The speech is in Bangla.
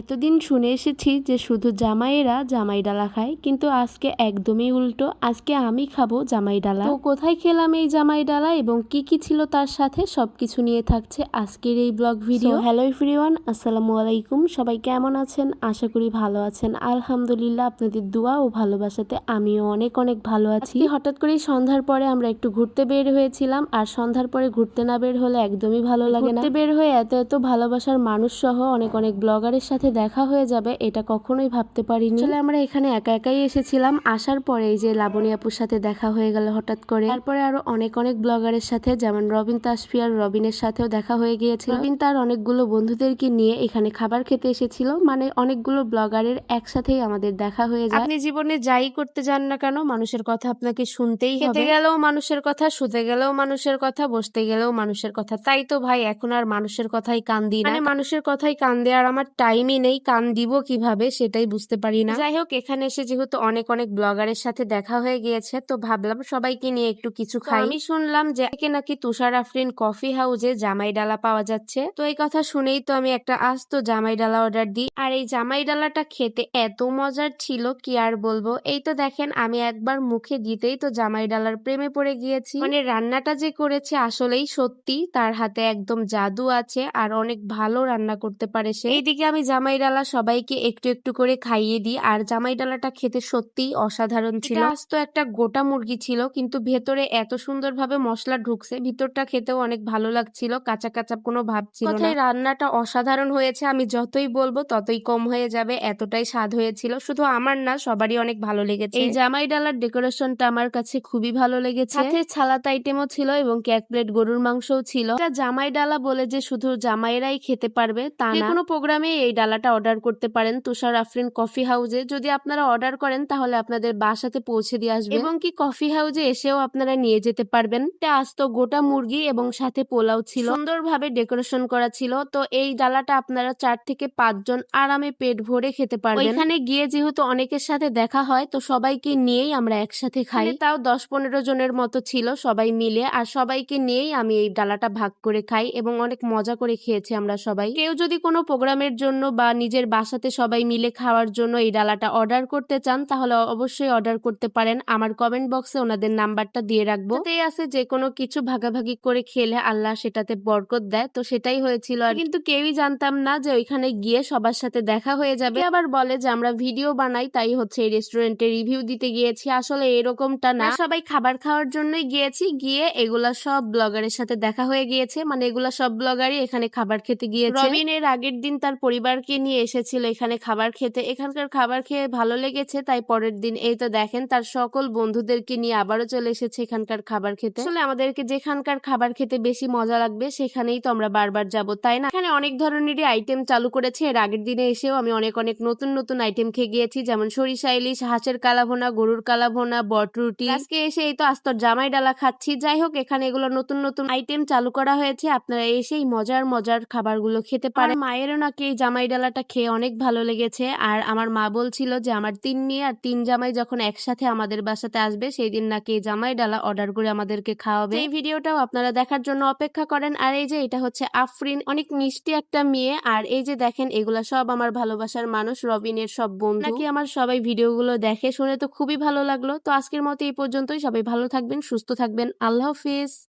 এতদিন শুনে এসেছি যে শুধু জামাইয়েরা জামাই ডালা খায় কিন্তু আজকে একদমই উল্টো। আজকে আমি খাব জামাই ডালা। তো কোথায় খেলাম এই জামাই ডালা এবং কি কি ছিল তার সাথে সবকিছু নিয়ে থাকছে আজকের এই ব্লগ ভিডিও। হ্যালো এভরিওয়ান আসসালামু আলাইকুম। সবাই কেমন আছেন? আশা করি ভালো আছেন। আলহামদুলিল্লাহ আপনাদের দোয়া ও ভালোবাসাতে আমিও অনেক অনেক ভালো আছি। হঠাৎ করেই সন্ধ্যার পরে আমরা একটু ঘুরতে বের হয়েছিলাম আর সন্ধ্যার পরে ঘুরতে না বের হলে একদমই ভালো লাগে না। ঘুরতে বের হয়ে এত এত ভালোবাসার মানুষ সহ অনেক অনেক ব্লগারের সাথে দেখা হয়ে যাবে এটা কখনোই ভাবতে পারিনি। আসলে আমরা এখানে একা একাই এসেছিলাম। আসার পরে এই যে লাবণী আপুর সাথে দেখা হয়ে গেল হঠাৎ করে। তারপরে আরও অনেক অনেক ব্লগারের সাথে যেমন রবিন তাসফিয়ার রবিনের সাথেও দেখা হয়ে গিয়েছিল। রবিন তার অনেকগুলো বন্ধুদেরকে নিয়ে এখানে খাবার খেতে এসেছিল। মানে অনেকগুলো ব্লগারের একসাথেই আমাদের দেখা হয়ে যায়। আপনি জীবনে যাই করতে যান না কেন মানুষের কথা আপনাকে শুনতেই হবে। খেতে গেলেও মানুষের কথা শুতে গেলেও মানুষের কথা বসতে গেলেও মানুষের কথা। তাই তো ভাই এখন আর মানুষের কথাই কান দিই না। মানে মানুষের কথাই কান দেওয়ার আমার টাইমই নেই কান দিব কীভাবে সেটাই বুঝতে পারি না। যাই হোক এখানে এসে যেহেতু অনেক অনেক ব্লগারের সাথে দেখা হয়ে গিয়েছে তো ভাবলাম সবাইকে নিয়ে একটু কিছু খাই। আমি শুনলাম যে একে নাকি তুষার আফরিন কফি হাউসে জামাই ডালা পাওয়া যাচ্ছে। তো এই কথা শুনেই তো আমি একটা আস্ত জামাই ডালা অর্ডার দিই। আর এই জামাই ডালাটা খেতে এত মজার ছিল কি আর বলব? এই তো দেখেন আমি একবার মুখে দিতেই তো জামাই ডালার প্রেমে পড়ে গিয়েছি। মানে রান্নাটা যে করেছে আসলেই সত্যি তার হাতে একদম জাদু আছে আর অনেক ভালো রান্না করতে পারে সে। এইদিকে আমি জামাই ডালা সবাইকে একটু একটু করে খাইয়ে দিই। আর জামাই ডালাটা খেতে সত্যিই অসাধারণ ছিল। আজ তো একটা গোটা মুরগি ছিল কিন্তু ভেতরে এত সুন্দরভাবে মশলা ঢুকছে ভিতরটা খেতেও অনেক ভালো লাগছিল কাঁচা কাঁচা কোনো ভাব ছিল না। রান্নাটা অসাধারণ হয়েছে আমি যতই বলব ততই কম হয়ে যাবে এতটাই স্বাদ হয়েছিল। শুধু আমার না সবারই অনেক ভালো লেগেছে। এই জামাই ডালার ডেকোরেশনটা আমার কাছে খুবই ভালো লেগেছে। সাথে ছালাত আইটেমও ছিল এবং এক প্লেট গরুর মাংসও ছিল। এটা জামাই ডালা বলে যে শুধু জামাইরাই খেতে পারবে তা না। কোনো প্রোগ্রামে এই ডালাটা অর্ডার করতে পারেন তুষার আফরিন কফি হাউজে। যদি আপনারা অর্ডার করেন তাহলে আপনাদের বাসাতে পৌঁছে দিয়ে আসবে। এবং কি কফি হাউজে এসেও আপনারা নিয়ে যেতে পারবেন। এটা আস্ত গোটা মুরগি এবং সাথে পোলাও ছিল। সুন্দরভাবে ডেকোরেশন করা ছিল। তো এই ডালাটা আপনারা চার থেকে পাঁচজন আরামে পেট ভরে খেতে পারবেন। এখানে গিয়ে যেহেতু অনেকের সাথে দেখা হয় তো সবাইকে নিয়েই আমরা একসাথে খাই। তাও দশ পনেরো জনের মতো ছিল সবাই মিলে। আর সবাইকে নিয়েই আমি এই ডালাটা ভাগ করে খাই এবং অনেক মজা করে খেয়েছি আমরা সবাই। কেউ যদি কোনো প্রোগ্রামের জন্য বা নিজের বাসাতে সবাই মিলে খাওয়ার জন্য এই ডালাটা অর্ডার করতে চান তাহলে অবশ্যই অর্ডার করতে পারেন। আমার কমেন্ট বক্সে ওনাদের নাম্বারটা দিয়ে রাখব। তাতেই আছে যে কোনো কিছু ভাগাভাগি করে খেলে আল্লাহ সেটাতে বরকত দেয়। তো সেটাই হয়েছিল আর কিন্তু কেউই জানতাম না যে ওইখানে গিয়ে সবার সাথে দেখা হয়ে যাবে। আবার বলে যে আমরা ভিডিও বানাই তাই হচ্ছে এই রেস্টুরেন্টে রিভিউ দিতে গিয়েছি। আসলে এরকমটা না। সবাই খাবার খাওয়ার জন্যই গিয়েছি। গিয়ে এগুলা সব ব্লগারের সাথে দেখা হয়ে গিয়েছে। মানে এগুলা সব ব্লগারই এখানে খাবার খেতে গিয়েছে। রবিন এর আগের দিন তার পরিবারকে নিয়ে এসেছিল এখানে খাবার খেতে? এখানকার খাবার খেয়ে ভালো লেগেছে, তাই পরের দিন এই তো দেখেন, তার সকল বন্ধুদেরকে নিয়ে আবারও চলে এসেছে এখানকার খাবার খেতে। আসলে আমাদেরকে যেখানকার খাবার খেতে বেশি মজা লাগবে, সেখানেই তো আমরা বারবার যাব, তাই না? এখানে অনেক ধরনেরই আইটেম চালু করেছে, এর আগের দিনে এসেও আমি অনেক অনেক নতুন নতুন আইটেম খেয়ে গিয়েছি, যেমন সরিষা ইলিশ, হাঁসের কালাভোনা, গরুর কালাভোনা বটরুটি আজকে এসে এই তো আস্তর জামাই ডালা খাচ্ছি, যাই হোক, এখানে এগুলো নতুন নতুন আইটেম চালু করা হয়েছে, আপনারা এসেই মজার মজার খাবারগুলো খেতে পারেন। মায়েরও নাকি এই জামাই ডালাটা খেয়ে অনেক ভালো লেগেছে। আর আমার মা বলছিল যে, আমার তিন মেয়ে আর তিন জামাই যখন একসাথে আমাদের বাসাতে আসবে সেই দিন নাকি জামাই ডালা অর্ডার করে আমাদেরকে খাওয়াবে। এই ভিডিওটাও আপনারা দেখার জন্য অপেক্ষা করেন। আর এই যে, এটা হচ্ছে আফরিন। অনেক মিষ্টি একটা মেয়ে। আর এই যে, দেখেন, এগুলা সব আমার ভালোবাসার মানুষ, রবিনের সব বন্ধু। নাকি আমার সবাই ভিডিওগুলো দেখে শুনে তো খুবই ভালো লাগল। তো আজকের মতো এই পর্যন্তই। সবাই ভালো থাকবেন, সুস্থ থাকবেন। আল্লাহ হাফিজ।